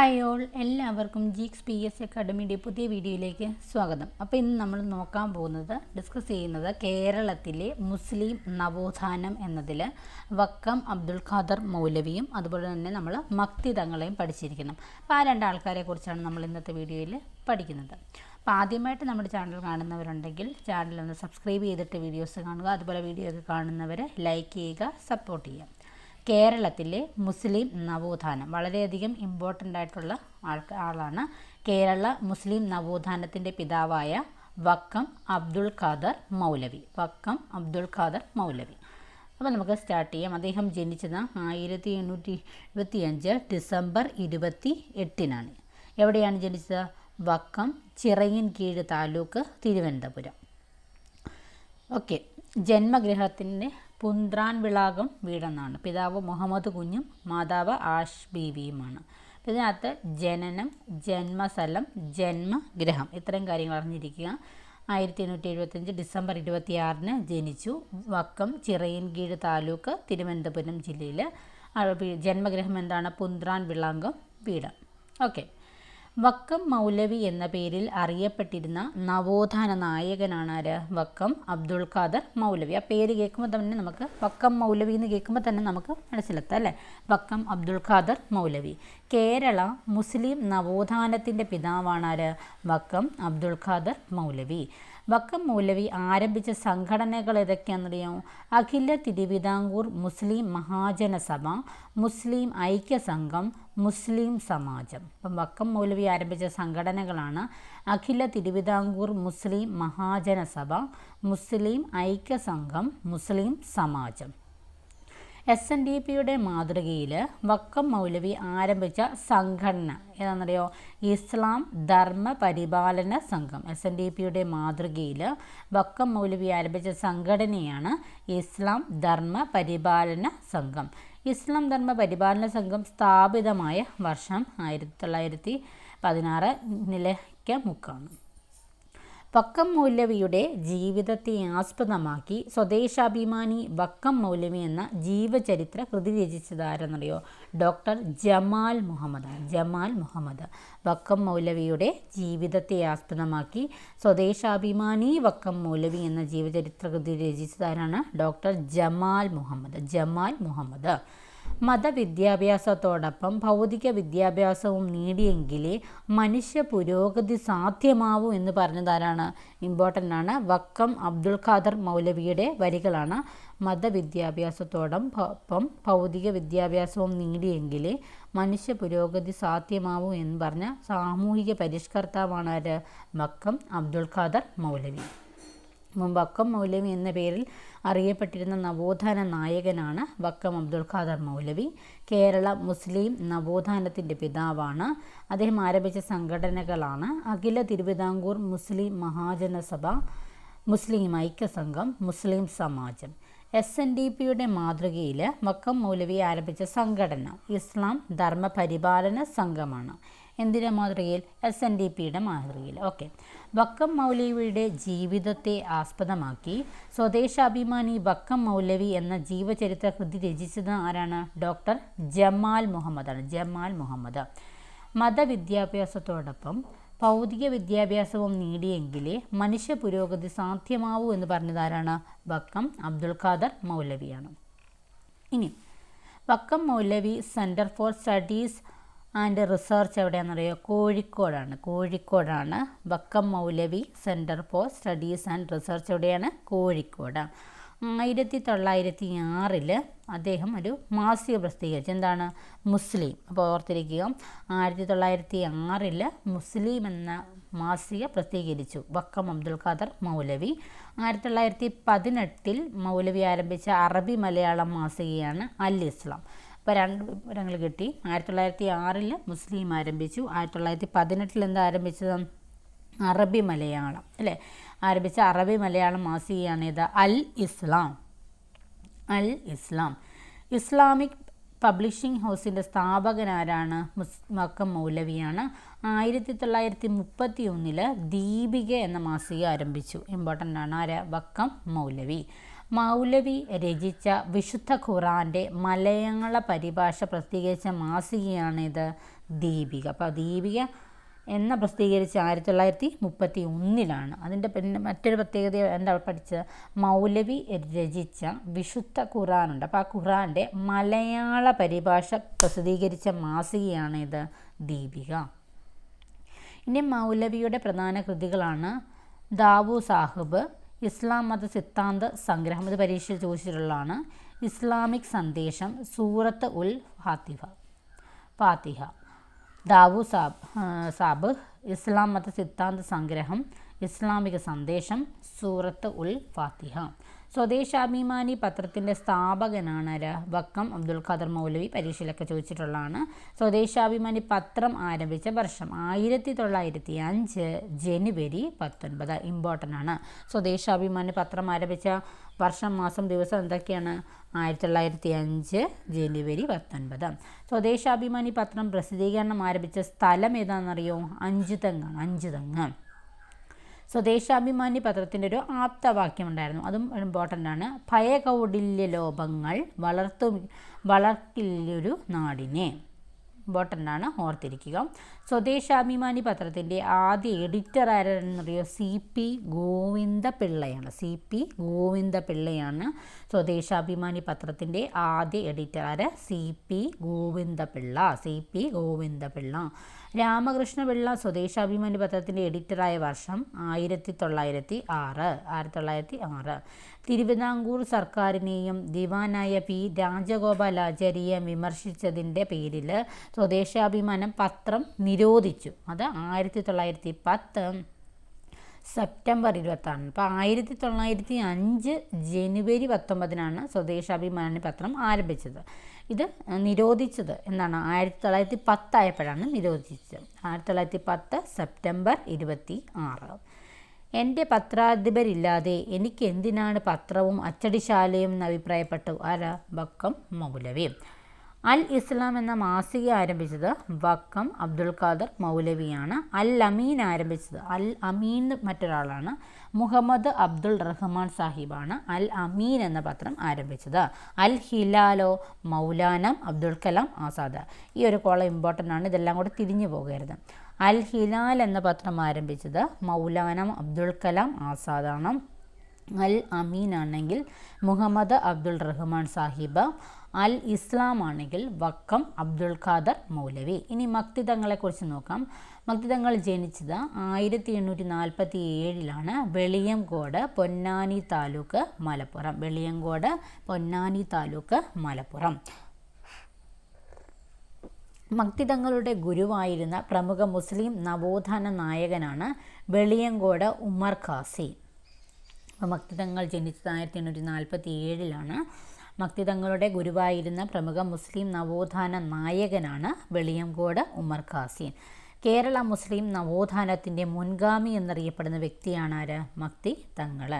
Hi all എല്ലാവർക്കും Geeks P S അക്കാഡമിയുടെ പുതിയ വീഡിയോയിലേക്ക് സ്വാഗതം. അപ്പോൾ ഇന്ന് നമ്മൾ നോക്കാൻ പോകുന്നത് ഡിസ്കസ് ചെയ്യുന്നത് കേരളത്തിലെ മുസ്ലിം നവോത്ഥാനം എന്നതിൽ വക്കം അബ്ദുൽ ഖാദർ മൗലവിയും അതുപോലെ തന്നെ നമ്മൾ മക്തി തങ്ങളെയും പഠിച്ചിരിക്കണം അപ്പോൾ ആ രണ്ട് ആൾക്കാരെ കുറിച്ചാണ് നമ്മൾ ഇന്നത്തെ വീഡിയോയിൽ പഠിക്കുന്നത്. അപ്പോൾ ആദ്യമായിട്ട് നമ്മുടെ ചാനൽ കാണുന്നവരുണ്ടെങ്കിൽ ചാനൽ ഒന്ന് സബ്സ്ക്രൈബ് ചെയ്തിട്ട് വീഡിയോസ് കാണുക. അതുപോലെ വീഡിയോ ഒക്കെ കാണുന്നവരെ ലൈക്ക് ചെയ്യുക സപ്പോർട്ട് ചെയ്യുക. കേരളത്തിലെ മുസ്ലിം നവോത്ഥാനം. വളരെയധികം ഇമ്പോർട്ടന്റ് ആയിട്ടുള്ള ആൾക്ക് ആളാണ്. കേരള മുസ്ലിം നവോത്ഥാനത്തിന്റെ പിതാവായ വക്കം അബ്ദുൾ ഖാദർ മൗലവി. വക്കം അബ്ദുൾ ഖാദർ മൗലവി. അപ്പോൾ നമുക്ക് സ്റ്റാർട്ട് ചെയ്യാം. അദ്ദേഹം ജനിച്ചത് ആയിരത്തി എണ്ണൂറ്റി എഴുപത്തിയഞ്ച് ഡിസംബർ ഇരുപത്തി എട്ടിനാണ് എവിടെയാണ് ജനിച്ചത്? വക്കം ചിറയിൻ കീഴ് താലൂക്ക് തിരുവനന്തപുരം. ഓക്കെ ജന്മഗൃഹത്തിന്റെ പുന്ത്രാൻ വിളാകം വീടെന്നാണ്. പിതാവ് മുഹമ്മദ് കുഞ്ഞും മാതാവ് ആഷ് ബീവിയുമാണ്. ഇതിനകത്ത് ജനനം ജന്മസ്ഥലം ജന്മഗ്രഹം ഇത്രയും കാര്യങ്ങൾ അറിഞ്ഞിരിക്കുക. ആയിരത്തി എണ്ണൂറ്റി എഴുപത്തഞ്ച് ഡിസംബർ ഇരുപത്തിയാറിന് ജനിച്ചു. വക്കം ചിറയൻകീഴ് താലൂക്ക് തിരുവനന്തപുരം ജില്ലയിൽ ജന്മഗ്രഹം എന്താണ്? പുന്ത്രാൻ വിളാങ്കം വീട്. ഓക്കെ. വക്കം മൗലവി എന്ന പേരിൽ അറിയപ്പെട്ടിരുന്ന നവോത്ഥാന നായകനാണ് ആര് വക്കം അബ്ദുൾ ഖാദർ മൗലവി. ആ പേര് കേൾക്കുമ്പോൾ തന്നെ നമുക്ക് വക്കം മൗലവി എന്ന് കേൾക്കുമ്പോൾ തന്നെ നമുക്ക് മനസ്സിലെത്താം അല്ലേ? വക്കം അബ്ദുൾ ഖാദർ മൗലവി. കേരള മുസ്ലിം നവോത്ഥാനത്തിന്റെ പിതാവാണ് ആര് വക്കം അബ്ദുൾ ഖാദർ മൗലവി. വക്കം മൗലവി ആരംഭിച്ച സംഘടനകൾ ഏതൊക്കെയാണെന്നറിയോ? അഖില തിരുവിതാംകൂർ മുസ്ലിം മഹാജനസഭ മുസ്ലിം ഐക്യസംഘം മുസ്ലിം സമാജം. ഇപ്പം വക്കം മൗലവി ആരംഭിച്ച സംഘടനകളാണ് Akhila Thiruvithamkoor Muslim Mahajanasabha Muslim Aikyasangham Muslim Samajam. S N D പിയുടെ മാതൃകയിൽ വക്കം മൗലവി ആരംഭിച്ച സംഘടന ഏതാണെന്നറിയോ? ഇസ്ലാം ധർമ്മ പരിപാലന സംഘം. എസ് എൻ ഡി പിയുടെ മാതൃകയിൽ വക്കം മൗലവി ആരംഭിച്ച സംഘടനയാണ് ഇസ്ലാം ധർമ്മ പരിപാലന സംഘം. ഇസ്ലാം ധർമ്മ പരിപാലന സംഘം സ്ഥാപിതമായ വർഷം ആയിരത്തി തൊള്ളായിരത്തി പതിനാറ് നിലയ്ക്ക് മുക്കാണ്. വക്കം മൗലവിയുടെ ജീവിതത്തെ ആസ്പദമാക്കി സ്വദേശാഭിമാനി വക്കം മൗലവി എന്ന ജീവചരിത്ര കൃതി രചിച്ചത് ആരെന്നറിയോ ഡോക്ടർ ജമാൽ മുഹമ്മദ് ജമാൽ മുഹമ്മദ്. വക്കം മൗലവിയുടെ ജീവിതത്തെ ആസ്പദമാക്കി സ്വദേശാഭിമാനി വക്കം മൗലവി എന്ന ജീവചരിത്ര കൃതി രചിച്ചതാരാണ്? ഡോക്ടർ ജമാൽ മുഹമ്മദ് ജമാൽ മുഹമ്മദ്. മതവിദ്യാഭ്യാസത്തോടൊപ്പം ഭൗതിക വിദ്യാഭ്യാസവും നേടിയെങ്കിലേ മനുഷ്യ പുരോഗതി സാധ്യമാവൂ എന്ന് പറഞ്ഞതാരാണ്. ഇമ്പോർട്ടന്റ് ആണ്. വക്കം അബ്ദുൾ ഖാദർ മൗലവിയുടെ വരികളാണ്. മതവിദ്യാഭ്യാസത്തോടൊപ്പം ഭൗതിക വിദ്യാഭ്യാസവും നേടിയെങ്കിലേ മനുഷ്യ പുരോഗതി സാധ്യമാവൂ എന്ന് പറഞ്ഞ സാമൂഹിക പരിഷ്കർത്താവാണ് ആര്? വക്കം അബ്ദുൾ ഖാദർ മൗലവി. വക്കം മൗലവി എന്ന പേരിൽ അറിയപ്പെട്ടിരുന്ന നവോത്ഥാന നായകനാണ് വക്കം അബ്ദുൾ ഖാദർ മൗലവി. കേരള മുസ്ലിം നവോത്ഥാനത്തിന്റെ പിതാവാണ്. അദ്ദേഹം ആരംഭിച്ച സംഘടനകളാണ്. Akhila Thiruvithamkoor Muslim Mahajanasabha Muslim Aikyasangham Muslim Samajam. S N D പിയുടെ മാതൃകയിൽ വക്കം മൗലവി ആരംഭിച്ച സംഘടന ഇസ്ലാം ധർമ്മ പരിപാലന സംഘമാണ്. എന്തിന്റെ മാതൃകയിൽ? എസ് എൻ ഡി പിയുടെ മാതൃകയിൽ. ഓക്കെ വക്കം മൗലവിയുടെ ജീവിതത്തെ ആസ്പദമാക്കി. സ്വദേശാഭിമാനി വക്കം മൗലവി എന്ന ജീവചരിത്ര കൃതി രചിച്ചത് ആരാണ്? ഡോക്ടർ ജമാൽ മുഹമ്മദാണ്. ജമാൽ മുഹമ്മദ്. മതവിദ്യാഭ്യാസത്തോടൊപ്പം ഭൗതിക വിദ്യാഭ്യാസവും നേടിയെങ്കിലേ മനുഷ്യ പുരോഗതി സാധ്യമാവൂ എന്ന് പറഞ്ഞതാരാണ് വക്കം അബ്ദുൽ ഖാദർ മൗലവിയാണ്. ഇനി Vakkom Moulavi centre for studies and research എവിടെയാണെന്നറിയോ? കോഴിക്കോടാണ്. കോഴിക്കോടാണ്. Vakkom Moulavi centre for studies and research എവിടെയാണ്? കോഴിക്കോട്. ആയിരത്തി തൊള്ളായിരത്തി ആറിൽ അദ്ദേഹം ഒരു മാസിക പ്രസിദ്ധീകരിച്ചു. എന്താണ്? മുസ്ലിം. അപ്പോൾ ഓർത്തിരിക്കുക ആയിരത്തി തൊള്ളായിരത്തി ആറിൽ മുസ്ലിം എന്ന മാസിക പ്രസിദ്ധീകരിച്ചു വക്കം അബ്ദുൽ ഖാദർ മൗലവി. ആയിരത്തി തൊള്ളായിരത്തി പതിനെട്ടിൽ മൗലവി ആരംഭിച്ച അറബി മലയാളം മാസികയാണ് അൽ ഇസ്ലാം. അപ്പോൾ രണ്ട് വിവരങ്ങൾ കിട്ടി. ആയിരത്തി തൊള്ളായിരത്തി ആറിൽ മുസ്ലിം ആരംഭിച്ചു. ആയിരത്തി തൊള്ളായിരത്തി പതിനെട്ടിൽ എന്താ ആരംഭിച്ചത്? അറബി മലയാളം അല്ലേ? ആരംഭിച്ച അറബി മലയാളം മാസികയാണ് ഇത്. അൽ ഇസ്ലാം. അൽ ഇസ്ലാം. ഇസ്ലാമിക് പബ്ലിഷിംഗ് ഹൗസിന്റെ സ്ഥാപകനാരാണ് മുസ് മക്കം മൗലവിയാണ്. ആയിരത്തി തൊള്ളായിരത്തി മുപ്പത്തി ഒന്നിൽ ദീപിക എന്ന മാസിക ആരംഭിച്ചു. ഇമ്പോർട്ടന്റ് ആണ്. ആര്? വക്കം മൗലവി. മൗലവി രചിച്ച വിശുദ്ധ ഖുറാന്റെ മലയാള പരിഭാഷ പ്രസിദ്ധീകരിച്ച മാസികയാണിത് ദീപിക. അപ്പോൾ ദീപിക എന്ന പ്രസിദ്ധീകരിച്ച ആയിരത്തി തൊള്ളായിരത്തി മുപ്പത്തി ഒന്നിലാണ് അതിന്റെ പിന്നെ മറ്റൊരു പ്രത്യേകത എന്താ പഠിച്ചത്? മൗലവി രചിച്ച വിശുദ്ധ ഖുറാനുണ്ട്. അപ്പോൾ ആ ഖുറാന്റെ മലയാള പരിഭാഷ പ്രസിദ്ധീകരിച്ച മാസികയാണ് ഇത് ദീപിക. ഇനി മൗലവിയുടെ പ്രധാന കൃതികളാണ് ദാവു സാഹിബ് ഇസ്ലാം മത സിദ്ധാന്ത സംഗ്രഹം ഇത് പരീക്ഷയിൽ ചോദിച്ചിട്ടുള്ളതാണ്. ഇസ്ലാമിക് സന്ദേശം സൂറത്ത് ഉൽ ഫാത്തിഹ. ഫാത്തിഹ. ദാവു സാബ് സാബ് ഇസ്ലാം മത സിദ്ധാന്ത സംഗ്രഹം ഇസ്ലാമിക സന്ദേശം സൂറത്ത് ഉൽ ഫാത്തിഹ. സ്വദേശാഭിമാനി പത്രത്തിന്റെ സ്ഥാപകനാണ് വക്കം അബ്ദുൽ ഖാദർ മൗലവി പരീക്ഷയിലൊക്കെ ചോദിച്ചിട്ടുള്ളതാണ്. സ്വദേശാഭിമാനി പത്രം ആരംഭിച്ച വർഷം ആയിരത്തി തൊള്ളായിരത്തി അഞ്ച് ജനുവരി പത്തൊൻപത്. ഇമ്പോർട്ടന്റ് ആണ്. സ്വദേശാഭിമാനി പത്രം ആരംഭിച്ച വർഷം മാസം ദിവസം എന്തൊക്കെയാണ്? ആയിരത്തി തൊള്ളായിരത്തി അഞ്ച് ജനുവരി പത്തൊൻപത്. സ്വദേശാഭിമാനി പത്രം പ്രസിദ്ധീകരണം ആരംഭിച്ച സ്ഥലം ഏതാണെന്നറിയോ? അഞ്ചുതെങ്ങാണ്? അഞ്ചുതെങ്ങ്. അഞ്ച് തെങ്ങ് സ്വദേശാഭിമാനി പത്രത്തിന്റെ ഒരു ആപ്തവാക്യം ഉണ്ടായിരുന്നു അതും ഇമ്പോർട്ടന്റ് ആണ്. ഭയകൗടില്യ ലോപങ്ങൾ വളർത്തു വളർത്തില്ലൊരു നാടിനെ. ഇമ്പോർട്ടന്റ് ആണ് ഓർത്തിരിക്കുക. സ്വദേശാഭിമാനി പത്രത്തിന്റെ ആദ്യ എഡിറ്റർ ആരെന്നറിയോ സി പി ഗോവിന്ദ പിള്ളയാണ് സി പി ഗോവിന്ദ പിള്ളയാണ് സ്വദേശാഭിമാനി പത്രത്തിന്റെ ആദ്യ എഡിറ്റർ ആര്? C P Govinda Pillai C P Govinda Pillai Ramakrishna Pillai Swadeshabhimani പത്രത്തിന്റെ എഡിറ്ററായ വർഷം ആയിരത്തി തൊള്ളായിരത്തി ആറ് ആയിരത്തി തൊള്ളായിരത്തി ആറ് തിരുവിതാംകൂർ സർക്കാരിനെയും ദിവാനായ പി രാജഗോപാലാചാര്യയെ വിമർശിച്ചതിന്റെ പേരിൽ സ്വദേശാഭിമാനം പത്രം നിരോധിച്ചു. അത് ആയിരത്തി തൊള്ളായിരത്തി പത്ത് സെപ്റ്റംബർ ഇരുപത്താണ്. അപ്പോൾ ആയിരത്തി തൊള്ളായിരത്തി അഞ്ച് ജനുവരി പത്തൊമ്പതിനാണ് സ്വദേശാഭിമാനി പത്രം ആരംഭിച്ചത്. ഇത് നിരോധിച്ചത് എന്നാണ് ആയിരത്തി തൊള്ളായിരത്തി പത്തായപ്പോഴാണ് നിരോധിച്ചത്. ആയിരത്തി തൊള്ളായിരത്തി പത്ത് സെപ്റ്റംബർ ഇരുപത്തി ആറ്. എന്റെ പത്രാധിപരില്ലാതെ എനിക്ക് എന്തിനാണ് പത്രവും അച്ചടിശാലയും എന്ന് അഭിപ്രായപ്പെട്ടു. ആരാ? വക്കം മൗലവി. അൽ ഇസ്ലാം എന്ന മാസിക ആരംഭിച്ചത് വക്കം അബ്ദുൽ ഖാദർ മൗലവിയാണ്. അൽ അമീൻ ആരംഭിച്ചത് അൽ അമീൻ മറ്റൊരാളാണ്. മുഹമ്മദ് അബ്ദുൾ റഹ്മാൻ സാഹിബാണ് അൽ അമീൻ എന്ന പത്രം ആരംഭിച്ചത്. അൽ ഹിലാലോ മൗലാന അബ്ദുൽ കലാം ആസാദ്. ഈ ഒരു കോളം ഇമ്പോർട്ടന്റ് ആണ്. ഇതെല്ലാം കൂടെ തിരിഞ്ഞു പോകരുത്. അൽ ഹിലാൽ എന്ന പത്രം ആരംഭിച്ചത് മൗലാന അബ്ദുൽ കലാം ആസാദാണ്. അൽ അമീൻ ആണെങ്കിൽ മുഹമ്മദ് അബ്ദുൾ റഹ്മാൻ സാഹിബ് അൽ ഇസ്ലാം ആണെങ്കിൽ വക്കം അബ്ദുൾ ഖാദർ മൗലവി. ഇനി മക്തിതങ്ങളെക്കുറിച്ച് നോക്കാം. മക്തിതങ്ങൾ ജനിച്ചത് ആയിരത്തി എണ്ണൂറ്റി നാൽപ്പത്തി ഏഴിലാണ് വെളിയങ്കോട് പൊന്നാനി താലൂക്ക് മലപ്പുറം. വെളിയങ്കോട് പൊന്നാനി താലൂക്ക് മലപ്പുറം. മക്തിതങ്ങളുടെ ഗുരുവായിരുന്ന പ്രമുഖ മുസ്ലിം നവോത്ഥാന നായകനാണ് വെളിയങ്കോട് ഉമർ ഖാസി. മക്തിതങ്ങൾ ജനിച്ചത് ആയിരത്തി എണ്ണൂറ്റി നാൽപ്പത്തി ഏഴിലാണ് മക്തിതങ്ങളുടെ ഗുരുവായിരുന്ന പ്രമുഖ മുസ്ലിം നവോത്ഥാന നായകനാണ് വെളിയങ്കോട് ഉമർ ഖാസി. കേരള മുസ്ലിം നവോത്ഥാനത്തിന്റെ മുൻഗാമി എന്നറിയപ്പെടുന്ന വ്യക്തിയാണ് ആര്? മക്തി തങ്ങൾ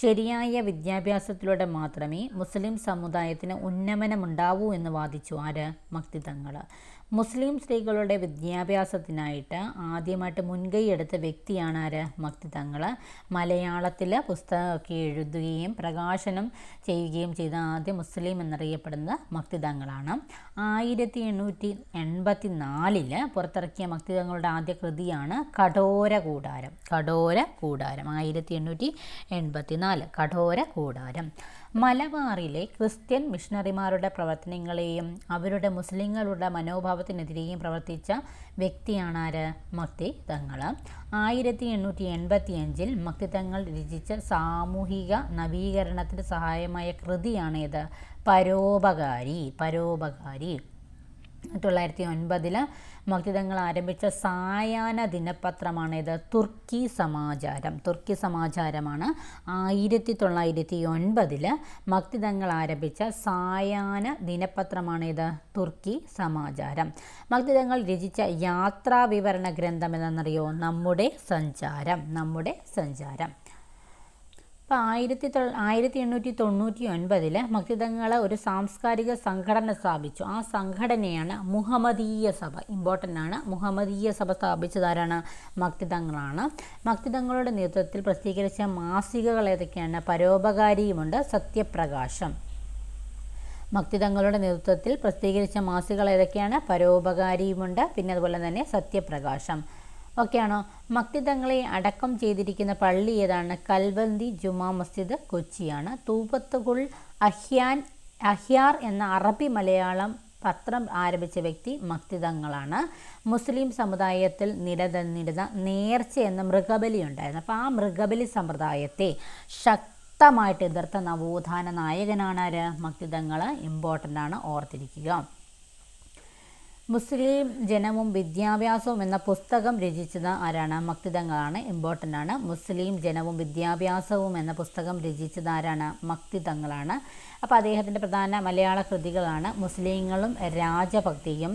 ശരിയായ വിദ്യാഭ്യാസത്തിലൂടെ മാത്രമേ മുസ്ലിം സമുദായത്തിന് ഉന്നമനമുണ്ടാവൂ എന്ന് വാദിച്ചു ആര്? മക്തി തങ്ങൾ മുസ്ലിം സ്ത്രീകളുടെ വിദ്യാഭ്യാസത്തിനായിട്ട് ആദ്യമായിട്ട് മുൻകൈ എടുത്ത വ്യക്തിയാണ് ആര്? മക്തി തങ്ങൾ മലയാളത്തിൽ പുസ്തകമൊക്കെ എഴുതുകയും പ്രകാശനം ചെയ്യുകയും ചെയ്ത ആദ്യ മുസ്ലിം എന്നറിയപ്പെടുന്ന മക്തി തങ്ങളാണ്. ആയിരത്തി എണ്ണൂറ്റി എൺപത്തി നാലിൽ പുറത്തിറക്കിയ മക്തി തങ്ങളുടെ ആദ്യ കൃതിയാണ് കഠോര കൂടാരം. കഠോര കൂടാരം. ആയിരത്തി എണ്ണൂറ്റി എൺപത്തി നാല് കഠോര കൂടാരം. മലബാറിലെ ക്രിസ്ത്യൻ മിഷണറിമാരുടെ പ്രവർത്തനങ്ങളെയും അവരുടെ മുസ്ലിങ്ങളുടെ മനോഭാവത്തിനെതിരെയും പ്രവർത്തിച്ച വ്യക്തിയാണ് ആര്? മക്തി തങ്ങൾ ആയിരത്തി എണ്ണൂറ്റി എൺപത്തി അഞ്ചിൽ മക്തി തങ്ങൾ രചിച്ച സാമൂഹിക നവീകരണത്തിന് സഹായമായ കൃതിയാണേത്. പരോപകാരി പരോപകാരി. തൊള്ളായിരത്തി ഒൻപതിൽ മക്തിതങ്ങൾ ആരംഭിച്ച സായാഹ്ന ദിനപത്രമാണിത് തുർക്കി സമാചാരം. തുർക്കി സമാചാരമാണ് ആയിരത്തി തൊള്ളായിരത്തി ഒൻപതിൽ മക്തിതങ്ങൾ ആരംഭിച്ച സായാഹ്ന ദിനപത്രമാണിത് തുർക്കി സമാചാരം. മക്തിതങ്ങൾ രചിച്ച യാത്രാ വിവരണ ഗ്രന്ഥം എന്നറിയോ? നമ്മുടെ സഞ്ചാരം. നമ്മുടെ സഞ്ചാരം. അപ്പോൾ ആയിരത്തി തൊ ആയിരത്തി എണ്ണൂറ്റി തൊണ്ണൂറ്റി ഒൻപതിൽ മക്തിതങ്ങൾ ഒരു സാംസ്കാരിക സംഘടന സ്ഥാപിച്ചു. ആ സംഘടനയാണ് മുഹമ്മദീയ സഭ. ഇമ്പോർട്ടന്റ് ആണ്. മുഹമ്മദീയ സഭ സ്ഥാപിച്ചതാരാണ് മക്തിതങ്ങളാണ്. മക്തിതങ്ങളുടെ നേതൃത്വത്തിൽ പ്രസിദ്ധീകരിച്ച മാസികകൾ ഏതൊക്കെയാണ്? പരോപകാരിയുമുണ്ട്. സത്യപ്രകാശം. ഭക്തിതങ്ങളുടെ നേതൃത്വത്തിൽ പ്രസിദ്ധീകരിച്ച മാസികകൾ ഏതൊക്കെയാണ്? പരോപകാരിയുമുണ്ട്. പിന്നെ അതുപോലെ തന്നെ സത്യപ്രകാശം. ഓക്കെയാണോ മക്തിതങ്ങളെ അടക്കം ചെയ്തിരിക്കുന്ന പള്ളി ഏതാണ്? കൽവന്തി ജുമാ മസ്ജിദ് കൊച്ചിയാണ്. തൂപ്പത്തുകുൾ അഹ്യാൻ അഹ്യാർ എന്ന അറബി മലയാളം പത്രം ആരംഭിച്ച വ്യക്തി മക്തിതങ്ങളാണ്. മുസ്ലിം സമുദായത്തിൽ നിലനിന്നിരുന്ന നേർച്ച എന്ന മൃഗബലി ഉണ്ടായിരുന്നു. അപ്പോൾ ആ മൃഗബലി സമ്പ്രദായത്തെ ശക്തമായിട്ട് എതിർത്ത നവോത്ഥാന നായകനാണ് ആര്? മക്തിതങ്ങൾ ഇമ്പോർട്ടന്റ് ആണ്. ഓർത്തിരിക്കുക. മുസ്ലിം ജനവും വിദ്യാഭ്യാസവും എന്ന പുസ്തകം രചിച്ചത് ആരാണ്? മക്തിതങ്ങളാണ് ഇമ്പോർട്ടന്റ് ആണ്. മുസ്ലിം ജനവും വിദ്യാഭ്യാസവും എന്ന പുസ്തകം രചിച്ചത് ആരാണ്? മക്തിതങ്ങളാണ് അപ്പോൾ അദ്ദേഹത്തിന്റെ പ്രധാന മലയാള കൃതികളാണ് മുസ്ലിങ്ങളും രാജഭക്തിയും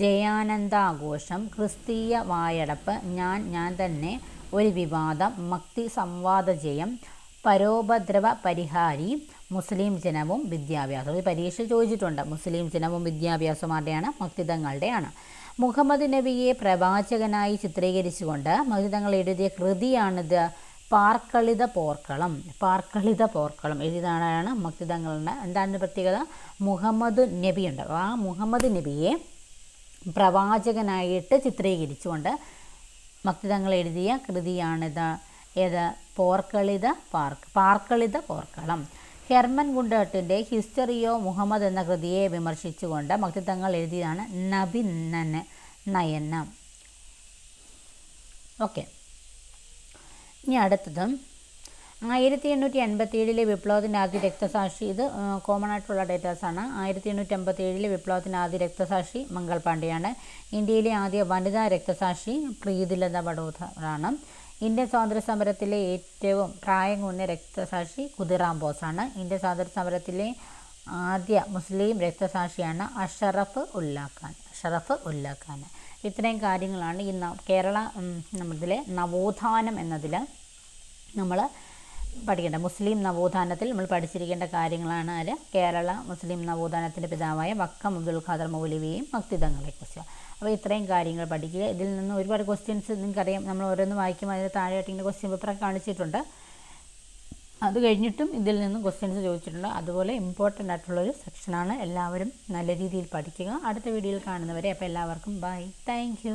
ജയാനന്ദാഘോഷം ക്രിസ്തീയ വായടപ്പ് ഞാൻ ഞാൻ തന്നെ ഒരു വിവാദം മക്തി സംവാദ ജയം പരോപദ്രവ പരിഹാരി മുസ്ലിം ജനവും വിദ്യാഭ്യാസവും. ഈ പരീക്ഷ ചോദിച്ചിട്ടുണ്ട്. മുസ്ലിം ജനവും വിദ്യാഭ്യാസവും ആരുടെയാണ് മക്തിതങ്ങളുടെയാണ് മുഹമ്മദ് നബിയെ പ്രവാചകനായി ചിത്രീകരിച്ചുകൊണ്ട് മക്തിതങ്ങൾ എഴുതിയ കൃതിയാണിത്. പാർക്കളിത പോർക്കളം പാർക്കളിത പോർക്കളം എഴുതിയതാണ് മക്തിതങ്ങളുടെ എന്താണ് പ്രത്യേകത? മുഹമ്മദ് നബിയുണ്ട്. ആ മുഹമ്മദ് നബിയെ പ്രവാചകനായിട്ട് ചിത്രീകരിച്ചുകൊണ്ട് മക്തിതങ്ങൾ എഴുതിയ കൃതിയാണിത്. ഏത്? പോർക്കളിത പാർക്ക് പാർക്കളിത പോർക്കളം. ഹെർമൻ ഗുണ്ടേട്ടിന്റെ ഹിസ്റ്ററിയോ മുഹമ്മദ് എന്ന കൃതിയെ വിമർശിച്ചുകൊണ്ട് മക്തിത്വങ്ങൾ എഴുതിയതാണ് നബി നന് നയനം. ഓക്കെ. ഇനി അടുത്തതും ആയിരത്തി എണ്ണൂറ്റി എൺപത്തി ഏഴിലെ വിപ്ലവത്തിന്റെ ആദ്യ രക്തസാക്ഷി ഇത് കോമൺ ആയിട്ടുള്ള ഡേറ്റാസാണ് ആയിരത്തി എണ്ണൂറ്റി അമ്പത്തി ഏഴിലെ വിപ്ലവത്തിന്റെ ആദ്യ രക്തസാക്ഷി മംഗൾ പാണ്ഡെയാണ് ഇന്ത്യയിലെ ആദ്യ വനിതാ രക്തസാക്ഷി പ്രീതിലത വഡോദറാണ് ഇന്ത്യൻ സ്വാതന്ത്ര്യ സമരത്തിലെ ഏറ്റവും പ്രായം കുറഞ്ഞ രക്തസാക്ഷി കുതിറാം ബോസാണ്. ഇന്ത്യൻ സ്വാതന്ത്ര്യ സമരത്തിലെ ആദ്യ മുസ്ലിം രക്തസാക്ഷിയാണ് അഷറഫ് ഉല്ലാ ഖാൻ അഷറഫ് ഉല്ലാ ഖാൻ ഇത്രയും കാര്യങ്ങളാണ് ഈ കേരള നമ്മതിലെ നവോത്ഥാനം എന്നതിൽ നമ്മൾ പഠിക്കേണ്ട. മുസ്ലിം നവോത്ഥാനത്തിൽ നമ്മൾ പഠിച്ചിരിക്കേണ്ട കാര്യങ്ങളാണ് ആര്? കേരള മുസ്ലിം നവോത്ഥാനത്തിന്റെ പിതാവായ വക്കം അബ്ദുൽ ഖാദർ മൗലവിയെയും ഭക്തിതങ്ങളെക്കുറിച്ച് അപ്പോൾ ഇത്രയും കാര്യങ്ങൾ പഠിക്കുക. ഇതിൽ നിന്ന് ഒരുപാട് ക്വസ്റ്റ്യൻസ് നിങ്ങൾക്കറിയാം. നമ്മൾ ഓരോന്ന് വായിക്കും. അതിന് താഴെയായിട്ട് ഇങ്ങനെ ക്വസ്റ്റ്യൻ പേപ്പറൊക്കെ കാണിച്ചിട്ടുണ്ട്. അത് കഴിഞ്ഞിട്ടും ഇതിൽ നിന്നും ക്വസ്റ്റ്യൻസ് ചോദിച്ചിട്ടുണ്ട്. അതുപോലെ ഇമ്പോർട്ടന്റ് ആയിട്ടുള്ളൊരു സെക്ഷനാണ് എല്ലാവരും നല്ല രീതിയിൽ പഠിക്കുക. അടുത്ത വീഡിയോയിൽ കാണുന്നവരെ അപ്പോൾ എല്ലാവർക്കും ബൈ താങ്ക്